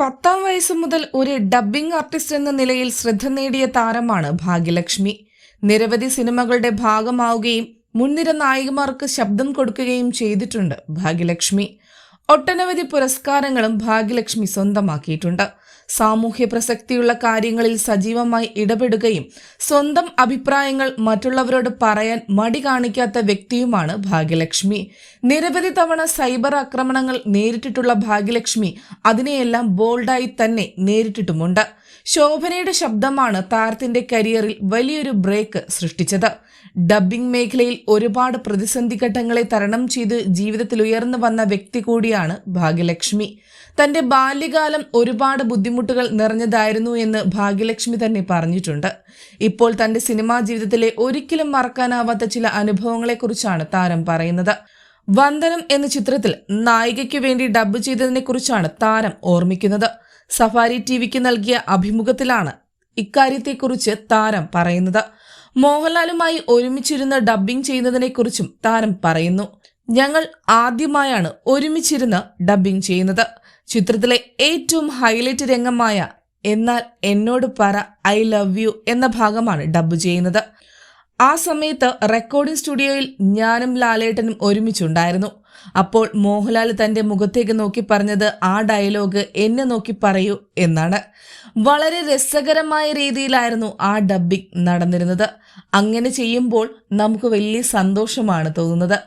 പത്താം വയസ്സ് മുതൽ ഒരു ഡബ്ബിംഗ് ആർട്ടിസ്റ്റ് എന്ന നിലയിൽ ശ്രദ്ധ നേടിയ താരമാണ് ഭാഗ്യലക്ഷ്മി. നിരവധി സിനിമകളുടെ ഭാഗമാവുകയും മുൻനിര നായികമാർക്ക് ശബ്ദം കൊടുക്കുകയും ചെയ്തിട്ടുണ്ട് ഭാഗ്യലക്ഷ്മി. ഒട്ടനവധി പുരസ്കാരങ്ങളും ഭാഗ്യലക്ഷ്മി സ്വന്തമാക്കിയിട്ടുണ്ട്. സാമൂഹ്യ പ്രസക്തിയുള്ള കാര്യങ്ങളിൽ സജീവമായി ഇടപെടുകയും സ്വന്തം അഭിപ്രായങ്ങൾ മറ്റുള്ളവരോട് പറയാൻ മടി കാണിക്കാത്ത വ്യക്തിയുമാണ് ഭാഗ്യലക്ഷ്മി. നിരവധി തവണ സൈബർ ആക്രമണങ്ങൾ നേരിട്ടിട്ടുള്ള ഭാഗ്യലക്ഷ്മി അതിനെയെല്ലാം ബോൾഡായി തന്നെ നേരിട്ടിട്ടുമുണ്ട്. ശോഭനയുടെ ശബ്ദമാണ് താരത്തിന്റെ കരിയറിൽ വലിയൊരു ബ്രേക്ക് സൃഷ്ടിച്ചത്. ഡബ്ബിംഗ് മേഖലയിൽ ഒരുപാട് പ്രതിസന്ധി ഘട്ടങ്ങളെ തരണം ചെയ്ത് ജീവിതത്തിൽ ഉയർന്നു വന്ന വ്യക്തി കൂടിയാണ് ഭാഗ്യലക്ഷ്മി. തന്റെ ബാല്യകാലം ഒരുപാട് ബുദ്ധിമുട്ടുകൾ നിറഞ്ഞതായിരുന്നു എന്ന് ഭാഗ്യലക്ഷ്മി തന്നെ പറഞ്ഞിട്ടുണ്ട്. ഇപ്പോൾ തന്റെ സിനിമാ ജീവിതത്തിലെ ഒരിക്കലും മറക്കാനാവാത്ത ചില അനുഭവങ്ങളെക്കുറിച്ചാണ് താരം പറയുന്നത്. വന്ദനം എന്ന ചിത്രത്തിൽ നായികയ്ക്ക് വേണ്ടി ഡബ് ചെയ്തതിനെ കുറിച്ചാണ് താരം ഓർമ്മിക്കുന്നത്. സഫാരി ടി വിക്ക് നൽകിയ അഭിമുഖത്തിലാണ് ഇക്കാര്യത്തെക്കുറിച്ച് താരം പറയുന്നത്. മോഹൻലാലുമായി ഒരുമിച്ചിരുന്ന് ഡബ്ബിംഗ് ചെയ്യുന്നതിനെക്കുറിച്ചും താരം പറയുന്നു. ഞങ്ങൾ ആദ്യമായാണ് ഒരുമിച്ചിരുന്ന് ഡബ്ബിംഗ് ചെയ്യുന്നത്. ചിത്രത്തിലെ ഏറ്റവും ഹൈലൈറ്റ് രംഗമായ എന്നാൽ എന്നോട് പറ ഐ ലവ് യു എന്ന ഭാഗമാണ് ഡബ്ബ് ചെയ്യുന്നത്. ആ സമയത്ത് റെക്കോർഡിംഗ് സ്റ്റുഡിയോയിൽ ഞാനും ലാലേട്ടനും ഒരുമിച്ചുണ്ടായിരുന്നു. അപ്പോൾ മോഹൻലാൽ തന്റെ മുഖത്തേക്ക് നോക്കി പറഞ്ഞത് ആ ഡയലോഗ് എന്നെ നോക്കി പറയൂ എന്നാണ്. വളരെ രസകരമായ രീതിയിലായിരുന്നു ആ ഡബ്ബിംഗ് നടന്നിരുന്നത്. അങ്ങനെ ചെയ്യുമ്പോൾ നമുക്ക് വലിയ സന്തോഷമാണ് തോന്നുന്നത്.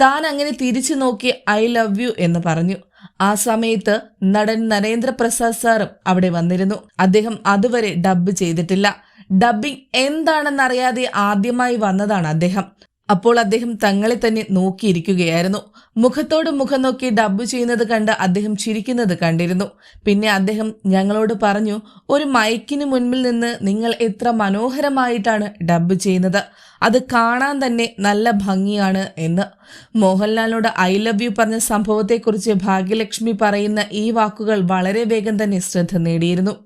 താൻ അങ്ങനെ തിരിച്ചു നോക്കി ഐ ലവ് യു എന്ന് പറഞ്ഞു. ആ സമയത്ത് നടൻ നരേന്ദ്രപ്രസാദ് സാറും അവിടെ വന്നിരുന്നു. അദ്ദേഹം അതുവരെ ഡബ്ബ് ചെയ്തിട്ടില്ല. ഡബ്ബിംഗ് എന്താണെന്നറിയാതെ ആദ്യമായി വന്നതാണ് അദ്ദേഹം. അപ്പോൾ അദ്ദേഹം തങ്ങളെ തന്നെ നോക്കിയിരിക്കുകയായിരുന്നു. മുഖത്തോട് മുഖം നോക്കി ഡബ്ബ് ചെയ്യുന്നത് കണ്ട് അദ്ദേഹം ചിരിക്കുന്നത് കണ്ടിരുന്നു. പിന്നെ അദ്ദേഹം ഞങ്ങളോട് പറഞ്ഞു ഒരു മൈക്കിന് മുൻപിൽ നിന്ന് നിങ്ങൾ എത്ര മനോഹരമായിട്ടാണ് ഡബ്ബ് ചെയ്യുന്നത്. അത് കാണാൻ തന്നെ നല്ല ഭംഗിയാണ് എന്ന്. മോഹൻലാലിനോട് ഐ ലവ് യു പറഞ്ഞ സംഭവത്തെക്കുറിച്ച് ഭാഗ്യലക്ഷ്മി പറയുന്ന ഈ വാക്കുകൾ വളരെ വേഗം തന്നെ ശ്രദ്ധ നേടിയിരുന്നു.